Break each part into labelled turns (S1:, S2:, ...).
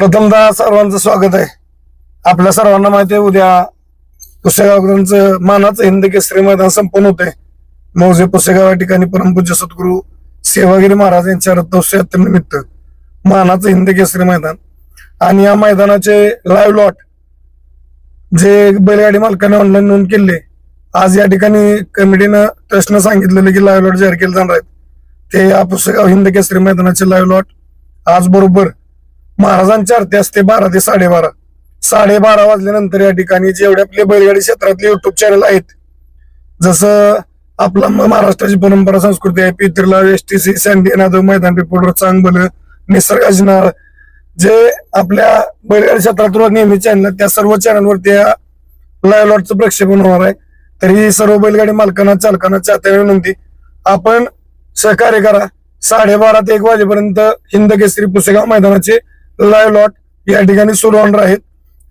S1: प्रथमतः सर्वांचं स्वागत आहे. आपल्या सर्वांना माहिती आहे उद्या पुसेगावकरांचं मानाचं हिंद केसरी मैदान संपन्न होते मौजे पुसेगाव या ठिकाणी परमपूज्य सद्गुरू सेवागिरी महाराज यांच्या रथोत्सव निमित्त मानाचं हिंद केसरी मैदान. आणि या मैदानाचे लाईव्ह लॉट जे बैलगाडी मालकाने ऑनलाईन नोंद केले आज या ठिकाणी कमिटीनं ट्रस्टनं सांगितलेलं की लाईव्ह लॉट जाहीर केले जाणार आहेत ते या पुसेगाव हिंद केसरी मैदानाचे लाईव्ह लॉट आज बरोबर महाराजांची आरती असते बारा ते साडेबारा. साडेबारा वाजल्यानंतर या ठिकाणी जेवढे आपले बैलगाडी क्षेत्रातले युट्यूब चॅनल आहेत जसं आपला महाराष्ट्राची परंपरा संस्कृती आहे पित्रला एस टी सी सँडी नादव मैदान रिपोर्टर चांगबल निसर्ग अजनार जे आपल्या बैलगाडी क्षेत्रातून नेहमी चॅनल त्या सर्व चॅनलवरती या लायलॉटचं प्रक्षेपण होणार आहे. तरी सर्व बैलगाडी मालकांना चालकांना चाहत्या विनंती आपण सहकार्य करा. साडेबारा ते एक वाजेपर्यंत हिंद केसरी पुसेगाव मैदानाचे लाईव्ह लॉट या ठिकाणी सुरू होणार आहेत.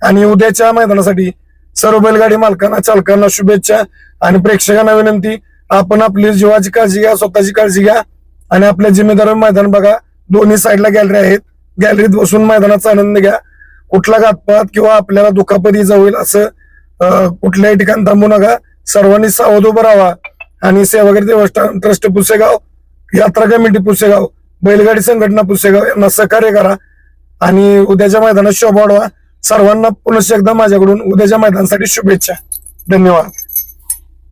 S1: आणि उद्याच्या मैदानासाठी सर्व बैलगाडी मालकांना चालकांना शुभेच्छा आणि प्रेक्षकांना विनंती आपण आपली जीवाची काळजी घ्या स्वतःची काळजी घ्या आणि आपल्या जिम्मेदार मैदान बघा. दोन्ही साईडला गॅलरी आहेत. गॅलरीत बसून मैदानाचा आनंद घ्या. कुठला घातपात किंवा आपल्याला दुखापती इजा असं कुठल्याही ठिकाणी थांबू नका. सर्वांनी सावध उभं राहा. आणि सेवागिरी देवस्थान ट्रस्ट पुसेगाव यात्रा कमिटी पुसेगाव बैलगाडी संघटना पुसेगाव यांना सहकार्य करा. आणि उद्याच्या मैदानात शोभा वाढवा. सर्वांना पुनश्च एकदा माझ्याकडून उद्याच्या मैदानासाठी शुभेच्छा. धन्यवाद.